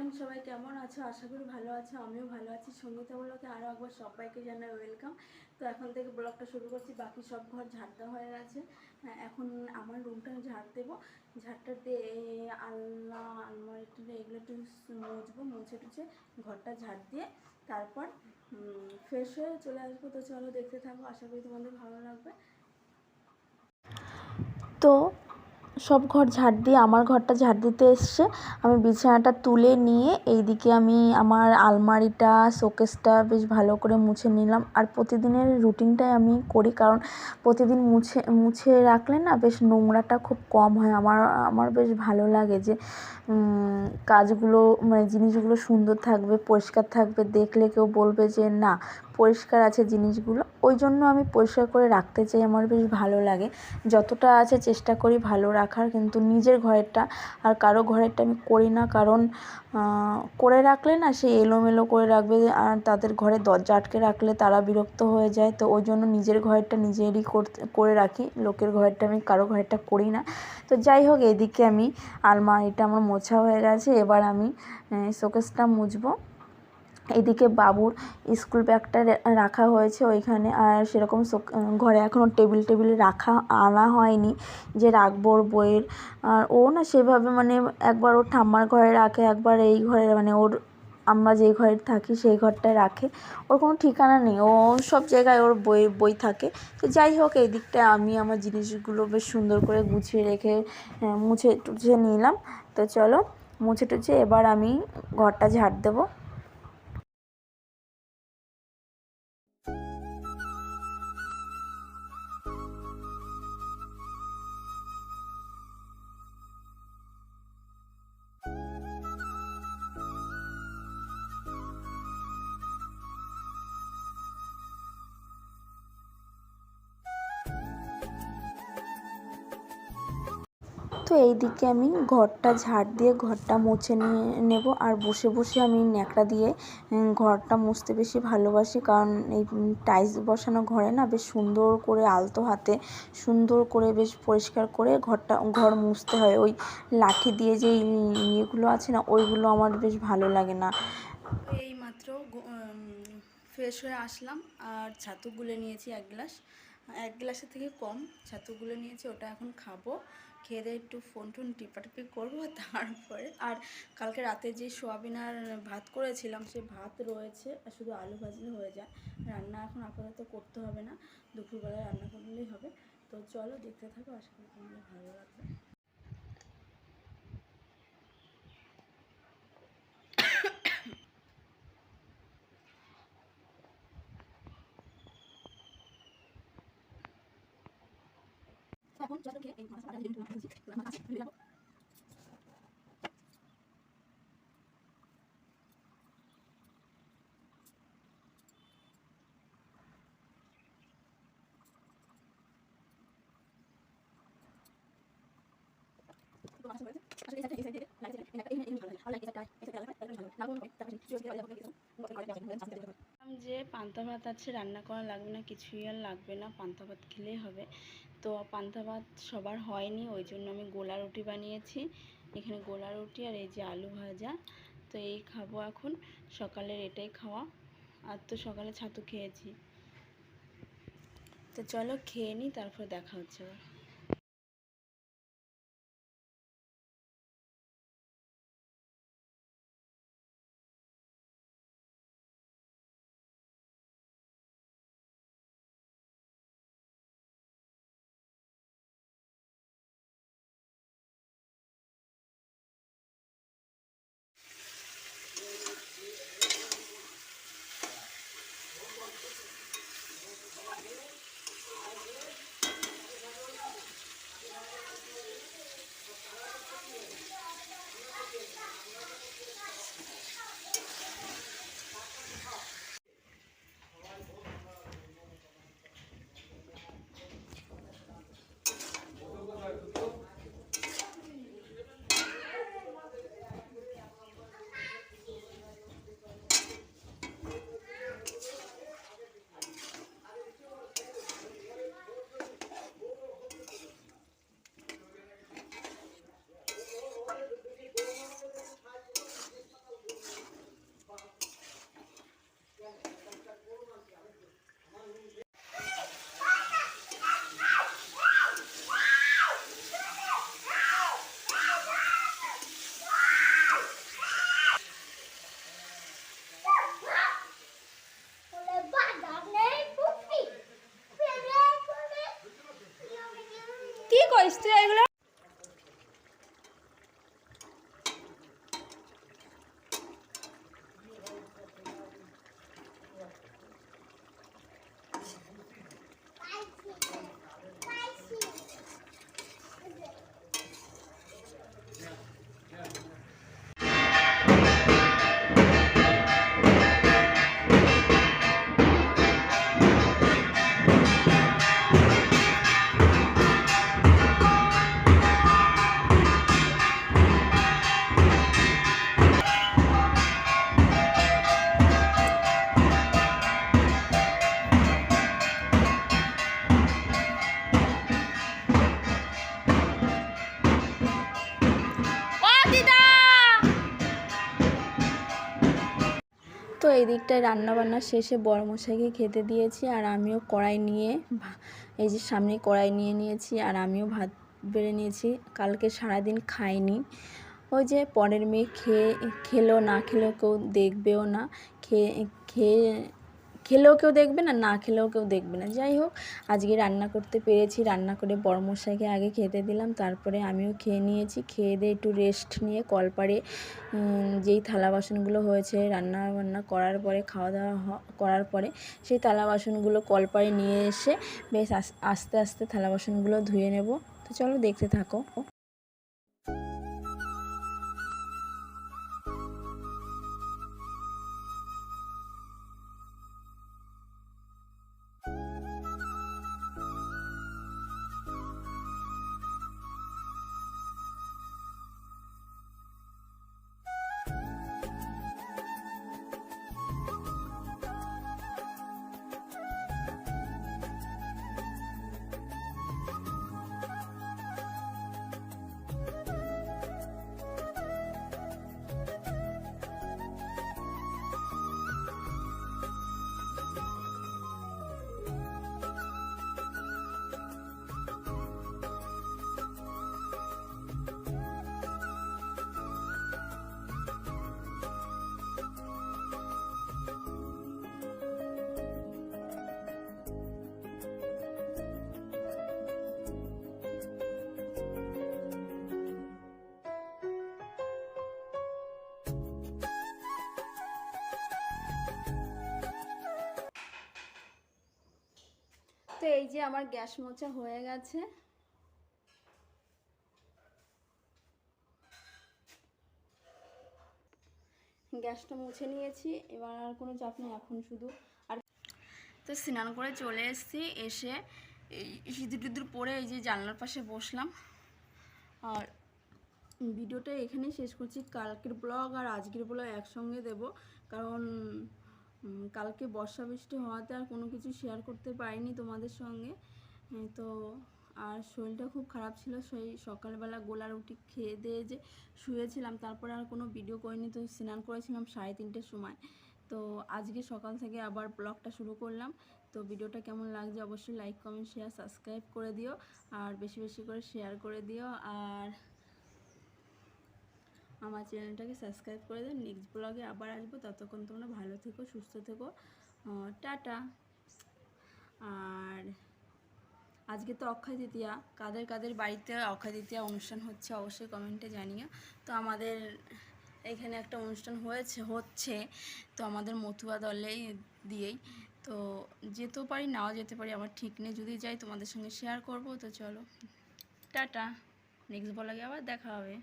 Morning সবাই কেমন আছো? আশা করি ভালো আছো আমিও ভালো আছি। সঙ্গীতামূলকে আরও একবার সবাইকে জানাই ওয়েলকাম তো এখন থেকে ব্লগটা শুরু করছি বাকি সব ঘর ঝাড় দেওয়া হয়ে গেছে। হ্যাঁ, এখন আমার রুমটা ঝাড় দেবো। ঝাড়টা দিয়ে আলনা আলমারিটা এগুলো একটু মুছবো মুছে টুছে ঘরটা ঝাড় দিয়ে তারপর ফ্রেশ হয়ে চলে আসব। তো চলো দেখতে থাকো আশা করি তোমাদের ভালো লাগবে। তো সব ঘর ঝাড় দিয়ে, আমার ঘরটা ঝাড় দিতে এসছে। আমি বিছানাটা তুলে নিয়ে এইদিকে আমি আমার আলমারিটা, শোকেসটা বেশ ভালো করে মুছে নিলাম। আর প্রতিদিনের রুটিনটাই আমি করি, কারণ প্রতিদিন মুছে মুছে রাখলে না বেশ নোংরাটা খুব কম হয়। আমার আমার বেশ ভালো লাগে যে কাজগুলো মানে জিনিসগুলো সুন্দর থাকবে, পরিষ্কার থাকবে। দেখলে কেউ বলবে যে, না পরিষ্কার আছে জিনিসগুলো, ওই জন্য আমি পরিষ্কার করে রাখতে চাই। আমার বেশ ভালো লাগে। যতটা আছে চেষ্টা করি ভালো রাখার, কিন্তু নিজের ঘরেরটা আর কারও ঘরেরটা আমি করি না। কারণ করে রাখলে না সে এলোমেলো করে রাখবে, আর তাদের ঘরে দরজা আটকে রাখলে তারা বিরক্ত হয়ে যায়। তো ওই জন্য নিজের ঘরেরটা নিজেরই করতে, করে রাখি। লোকের ঘরেরটা আমি, কারও ঘরেরটা করি না। তো যাই হোক, এদিকে আমি আলমারিটা আমার মোছা হয়ে গেছে। এবার আমি শোকেসটা মুছবো। এদিকে বাবুর স্কুল ব্যাগটা রাখা হয়েছে ওইখানে। আর সেরকম ঘরে এখনও টেবিল টেবিল রাখা, আনা হয়নি যে রাখব ওর বইয়ের। আর ও না সেভাবে মানে একবার ওর ঠাম্মার ঘরে রাখে, একবার এই ঘরে মানে ওর, আমরা যেই ঘরে থাকি সেই ঘরটায় রাখে। ওর কোনো ঠিকানা নেই, ও সব জায়গায় ওর বই বই থাকে। তো যাই হোক, এই দিকটায় আমি আমার জিনিসগুলো বেশ সুন্দর করে গুছিয়ে রেখে মুছে টুছে নিলাম। তো চলো মুছে টুছে এবার আমি ঘরটা ঝাড় দেবো। তো এই দিকে আমি ঘরটা ঝাড় দিয়ে ঘরটা মুছে নিয়ে নেব। আর বসে বসে আমি ন্যাকড়া দিয়ে ঘরটা মুছতে বেশি ভালোবাসি। কারণ এই টাইলস বসানো ঘরে না বেশ সুন্দর করে আলতো হাতে, সুন্দর করে বেশ পরিষ্কার করে ঘরটা, ঘর মুছতে হয়। ওই লাঠি দিয়ে যে ইয়েগুলো আছে না, ওইগুলো আমার বেশ ভালো লাগে না। এই মাত্র ফ্রেশ হয়ে আসলাম। আর ছাতু গুলে নিয়েছি এক গ্লাস। এক গ্লাসের থেকে কম ছাতু গুলে নিয়েছি, ওটা এখন খাব। খেয়ে দিয়ে একটু ফোন টোন টিপাটিপি করব তারপরে আর কালকে রাতে যে সোয়াবিন আর ভাত করেছিলাম, সে ভাত রয়েছে, আর শুধু আলু ভাজলে হয়ে যায়। রান্না এখন আপাতত করতে হবে না দুপুরবেলায় রান্না করলেই হবে। তো চলো দেখতে থাকো, আশা করি তোমাদের ভালো লাগবে। এখন খেয়ে এই মাছ আছে, ভেজে রাখো। তো মাছ হয়েছে। আসলে এই সাইডটা, এই সাইডে, লাইট সাইডে, এই একটা, এই- এই ভালো লাগে। ভালো লাগে, এই সাইডটা, এই সাইডটা আলাদা, এই সাইডটা ভালো লাগে। না, কোনো ব্যাপার, তারপরে শুয়ে শুয়ে আলাদা করে দিয়েছিলাম। গরম করে দিয়েছিলাম, মাছ দিয়ে দিয়েছিলাম। বললাম যে পান্তা ভাত আছে রান্না করা লাগবে না, কিছুই আর লাগবে না। পান্তা ভাত খেলেই হবে। তো পান্তা ভাত সবার হয়নি, ওই জন্য আমি গোলা রুটি বানিয়েছি। এখানে গোলা রুটি আর এই যে আলু ভাজা। তো এই খাব এখন। সকালের এটাই খাওয়া। আর তো সকালে ছাতু খেয়েছি। তো চলো খেয়ে নিই তারপর দেখা হচ্ছে আবার। ইস্ত্রি এগুলো এই দিকটায় রান্নাবান্না শেষে বড় মশাইকে খেতে দিয়েছি আর আমিও কড়াই নিয়ে এই যে সামনে কড়াই নিয়ে নিয়েছি আর আমিও ভাত বেড়ে নিয়েছি। কালকে সারাদিন খাইনি। ওই যে পরের মেয়ে খেয়ে, খেলো না খেলো কেউ দেখবেও না। খেয়ে খেয়ে খেলেও কেউ দেখবে না না খেলেও কেউ দেখবে না। যাই হোক আজকে রান্না করতে পেরেছি রান্না করে বড়মশাইকে আগে খেতে দিলাম তারপরে আমিও খেয়ে নিয়েছি। খেয়ে দিয়ে একটু রেস্ট নিয়ে কলপারে উম, যেই থালা বাসনগুলো হয়েছে রান্না বান্না করার পরে খাওয়া দাওয়া করার পরে সেই থালা বাসনগুলো কলপারে নিয়ে এসে বেশ আস্তে আস্তে থালা বাসনগুলো ধুয়ে নেব। তো চলো দেখতে থাকো। তো এই যে আমার গ্যাস মোচা হয়ে গেছে। গ্যাসটা মুছে নিয়েছি, এবার আর কোনো চাপ নেই এখন শুধু। আর তো স্নান করে চলে এসেছি, এসে এই সিঁদুর টিদুর পরে এই যে জানলার পাশে বসলাম। আর ভিডিওটা এখানেই শেষ করছি। কালকের ব্লগ আর আজকের ব্লগ একসঙ্গে দেব, কারণ কালকে বর্ষা বৃষ্টি হওয়াতে আর কোনো কিছু শেয়ার করতে পারিনি তোমাদের সঙ্গে। তো আর শরীরটা খুব খারাপ ছিল, সেই সকালবেলা গোলা রুটি খেয়ে দিয়ে যে শুয়েছিলাম, তারপরে আর কোনো ভিডিও করিনি, তো স্নান করেছিলাম সাড়ে তিনটের সময়। তো আজকে সকাল থেকে আবার ব্লগটা শুরু করলাম। তো ভিডিওটা কেমন লাগছে অবশ্যই লাইক কমেন্ট শেয়ার সাবস্ক্রাইব করে দিও। আর বেশি বেশি করে শেয়ার করে দিও। আর আমার চ্যানেলটাকে সাবস্ক্রাইব করে দিও নেক্সট ব্লগে আবার আসব। ততক্ষণ তোমরা ভালো থেকো, সুস্থ থেকো। টাটা। আর আজকে তো অক্ষয় তৃতীয়া। কাদের কাদের বাড়িতে অক্ষয় তৃতীয়া অনুষ্ঠান হচ্ছে অবশ্যই কমেন্টে জানিও। তো আমাদের এখানে একটা অনুষ্ঠান হয়েছে, হচ্ছে তো আমাদের মতুয়া দলেই দিয়েই। তো যেতেও পারি, নাও যেতে পারি, আমার ঠিক নেই। যদি যাই তোমাদের সঙ্গে শেয়ার করব, তো চলো। টাটা। নেক্সট ব্লগে আবার দেখা হবে।